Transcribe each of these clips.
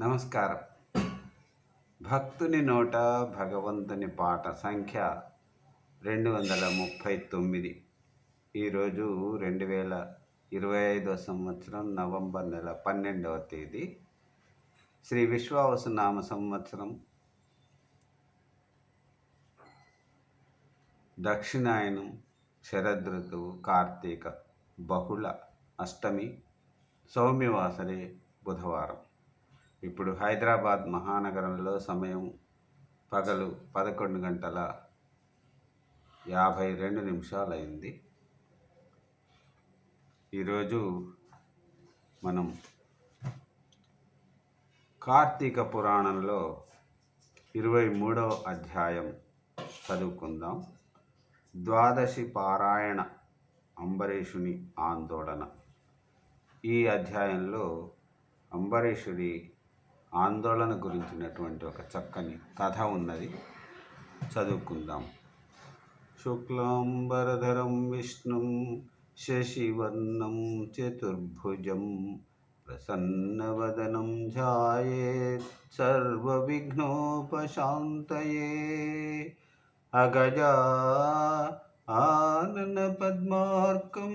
నమస్కారం. భక్తుని నోట భగవంతుని పాట సంఖ్య రెండు వందల ముప్పై తొమ్మిది. ఈరోజు రెండు వేల ఇరవై ఐదో సంవత్సరం నవంబర్ నెల పన్నెండవ తేదీ. శ్రీ విశ్వావసు నామ సంవత్సరం. దక్షిణాయనం శరదృతువు కార్తీక బహుళ అష్టమి సౌమ్యవాసరే బుధవారం. ఇప్పుడు హైదరాబాద్ మహానగరంలో సమయం పగలు పదకొండు గంటల యాభై రెండు నిమిషాలైంది. ఈరోజు మనం కార్తీక పురాణంలో ఇరవై మూడవ అధ్యాయం చదువుకుందాం. ద్వాదశి పారాయణ అంబరీషుని ఆందోళన. ఈ అధ్యాయంలో అంబరీషుడి ఆందోళన గురించినటువంటి ఒక చక్కని కథ ఉన్నది. చదువుకుందాం. శుక్లాంబరధరం విష్ణుం శశివర్ణం చతుర్భుజం ప్రసన్నవదనం ధ్యాయేత్ సర్వవిఘ్నోపశాంతయే అగజా ఆనన పద్మార్కం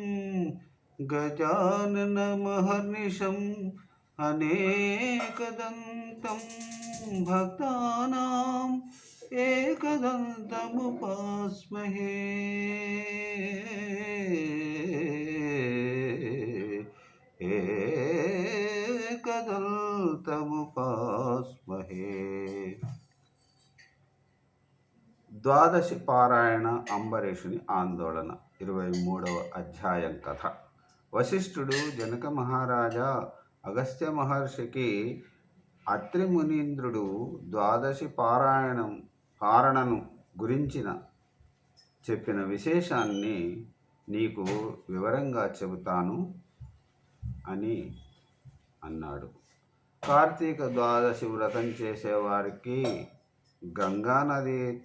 అనేకదంతం భక్తానాం ఏకదంతముపాస్మహే. ఏకదంతముపాస్మహే. ద్వాదశి పారాయణ అంబరీషుని ఆందోళన ఇరవై మూడవ అధ్యాయం కథ. వశిష్ఠుడు జనక మహారాజా అగస్త్య మహర్షికి అత్రి మునీంద్రుడు ద్వాదశి పారాయణం పారణను గురించిన చెప్పిన విశేషాన్ని నీకు వివరంగా చెబుతాను అని అన్నాడు. కార్తీక ద్వాదశి వ్రతం చేసేవారికి గంగా నది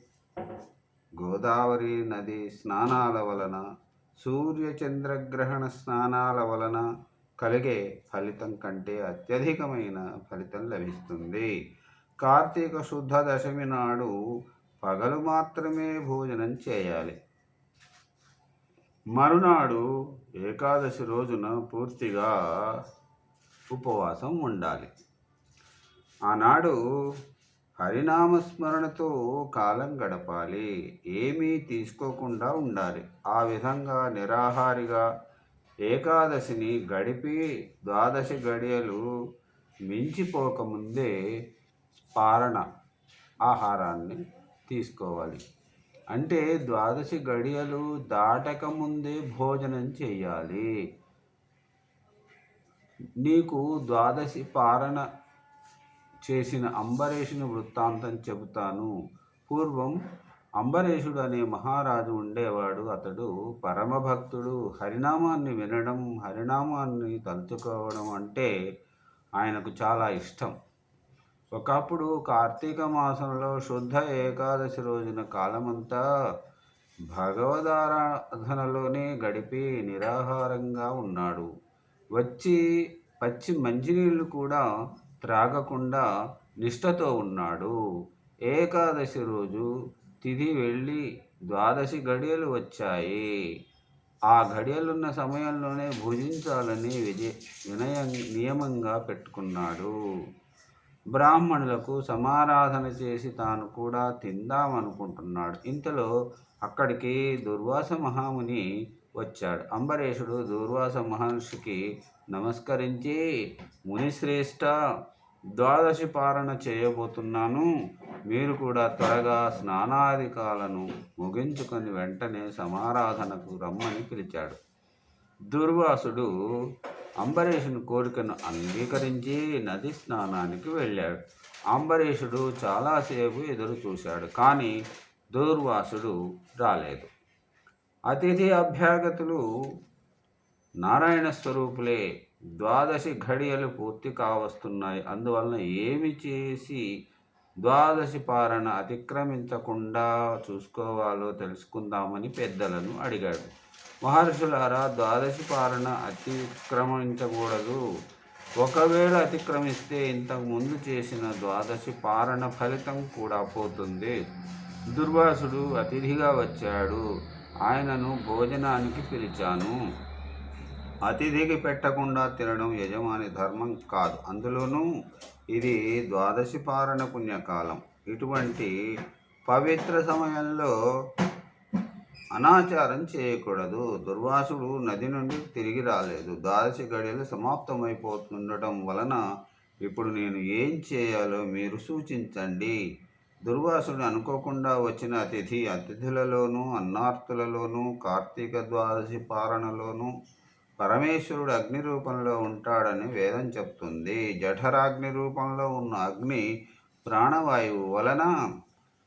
గోదావరి నది స్నానాల వలన సూర్య చంద్రగ్రహణ స్నానాల వలన కలిగే ఫలితం కంటే అత్యధికమైన ఫలితం లభిస్తుంది. కార్తీక శుద్ధ దశమి నాడు పగలు మాత్రమే భోజనం చేయాలి. మరునాడు ఏకాదశి రోజున పూర్తిగా ఉపవాసం ఉండాలి. ఆనాడు హరినామస్మరణతో కాలం గడపాలి. ఏమీ తీసుకోకుండా ఉండాలి. ఆ విధంగా నిరాహారిగా ఏకాదశిని గడిపి ద్వాదశి గడియలు మించిపోకముందే పారణ ఆహారాన్ని తీసుకోవాలి. అంటే ద్వాదశి గడియలు దాటకముందే భోజనం చేయాలి. నీకు ద్వాదశి పారణ చేసిన అంబరీషుని వృత్తాంతం చెబుతాను. పూర్వం అంబరీషుడు అనే మహారాజు ఉండేవాడు. అతడు పరమభక్తుడు. హరినామాన్ని వినడం హరినామాన్ని తలుచుకోవడం అంటే ఆయనకు చాలా ఇష్టం. ఒకప్పుడు కార్తీక మాసంలో శుద్ధ ఏకాదశి రోజున కాలమంతా భగవదారాధనలోనే గడిపి నిరాహారంగా ఉన్నాడు. వచ్చి పచ్చి మంచినీళ్ళు కూడా త్రాగకుండా నిష్ఠతో ఉన్నాడు. ఏకాదశి రోజు తిది వెళ్ళి ద్వాదశి గడియలు వచ్చాయి. ఆ గడియలున్న సమయంలోనే భుజించాలని విజయ వినయ నియమంగా పెట్టుకున్నాడు. బ్రాహ్మణులకు సమారాధన చేసి తాను కూడా తిందామనుకుంటున్నాడు. ఇంతలో అక్కడికి దుర్వాస మహాముని వచ్చాడు. అంబరీషుడు దుర్వాస మహర్షికి నమస్కరించి మునిశ్రేష్ఠ ద్వాదశి పాలన చేయబోతున్నాను. మీరు కూడా త్వరగా స్నానాధికాలను ముగించుకొని వెంటనే సమారాధనకు రమ్మని పిలిచాడు. దుర్వాసుడు అంబరీషుని కోరికను అంగీకరించి నది స్నానానికి వెళ్ళాడు. అంబరీషుడు చాలాసేపు ఎదురు చూశాడు కానీ దుర్వాసుడు రాలేదు. అతిథి అభ్యాగతులు నారాయణ స్వరూపులే ద్వాదశి ఘడియలు పూర్తి కావస్తున్నాయి. అందువలన ఏమి చేసి ద్వాదశి పారణ అతిక్రమించకుండా చూసుకోవాలో తెలుసుకుందామని పెద్దలను అడిగాడు. మహర్షులారా ద్వాదశి పాలన అతిక్రమించకూడదు. ఒకవేళ అతిక్రమిస్తే ఇంతకు ముందు చేసిన ద్వాదశి పారణ ఫలితం కూడా పోతుంది. దుర్వాసుడు అతిథిగా వచ్చాడు. ఆయనను భోజనానికి పిలిచాను. అతిథికి పెట్టకుండా తినడం యజమాని ధర్మం కాదు. అందులోనూ ఇది ద్వాదశి పారణ పుణ్యకాలం. ఇటువంటి పవిత్ర సమయంలో అనాచారం చేయకూడదు. దుర్వాసుడు నది నుండి తిరిగి రాలేదు. ద్వాదశి గడియలు సమాప్తమైపోతుండటం వలన ఇప్పుడు నేను ఏం చేయాలో మీరు సూచించండి. దుర్వాసుడు అనుకోకుండా వచ్చిన అతిథి అతిథులలోనూ అన్నార్తులలోనూ కార్తీక ద్వాదశి పారణలోనూ పరమేశ్వరుడు అగ్ని రూపంలో ఉంటాడని వేదం చెప్తుంది. జఠరాగ్ని రూపంలో ఉన్న అగ్ని ప్రాణవాయువు వలన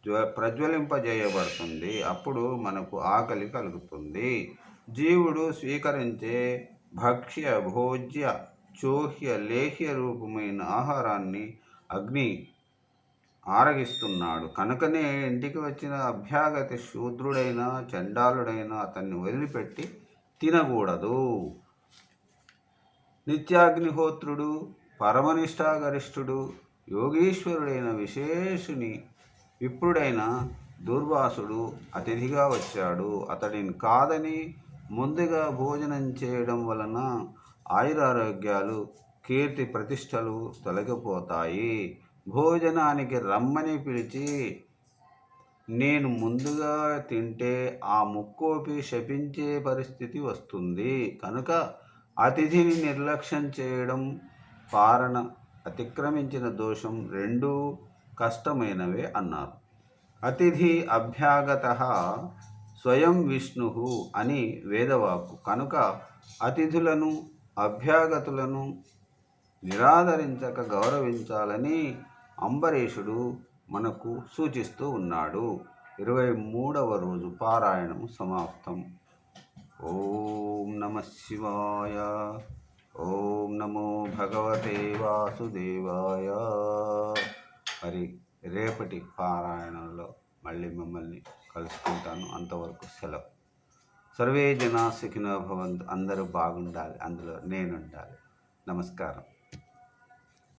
జ్వ ప్రజ్వలింపజేయబడుతుంది. అప్పుడు మనకు ఆకలి కలుగుతుంది. జీవుడు స్వీకరించే భక్ష్య భోజ్య చోహ్య లేహ్య రూపమైన ఆహారాన్ని అగ్ని ఆరగిస్తున్నాడు. కనుకనే ఇంటికి వచ్చిన అభ్యాగతి శూద్రుడైనా చండాలుడైనా అతన్ని వదిలిపెట్టి తినకూడదు. నిత్యాగ్నిహోత్రుడు పరమనిష్టాగరిష్ఠుడు యోగీశ్వరుడైన విశేషుని విప్రుడైన దుర్వాసుడు అతిథిగా వచ్చాడు. అతడిని కాదని ముందుగా భోజనం చేయడం వలన ఆయురారోగ్యాలు కీర్తి ప్రతిష్టలు తొలగిపోతాయి. భోజనానికి రమ్మని పిలిచి నేను ముందుగా తింటే ఆ ముక్కోపి శపించే పరిస్థితి వస్తుంది. కనుక అతిథిని నిర్లక్ష్యం చేయడం పారణ అతిక్రమించిన దోషం రెండూ కష్టమైనవే అన్నారు. అతిథి అభ్యాగత స్వయం విష్ణు అని వేదవాక్కు. కనుక అతిథులను అభ్యాగతులను నిరాదరించక గౌరవించాలని అంబరీషుడు మనకు సూచిస్తూ ఉన్నాడు. ఇరవై మూడవ రోజు పారాయణం సమాప్తం. ఓం నమ శివాయ ఓం నమో భగవతే వాసుదేవాయ. మరి రేపటి పారాయణంలో మళ్ళీ మిమ్మల్ని కలుసుకుంటాను. అంతవరకు సెలవు. సర్వే జనా సుఖినో భవంతు. అందరూ బాగుండాలి. అందులో నేను ఉండాలి నమస్కారం.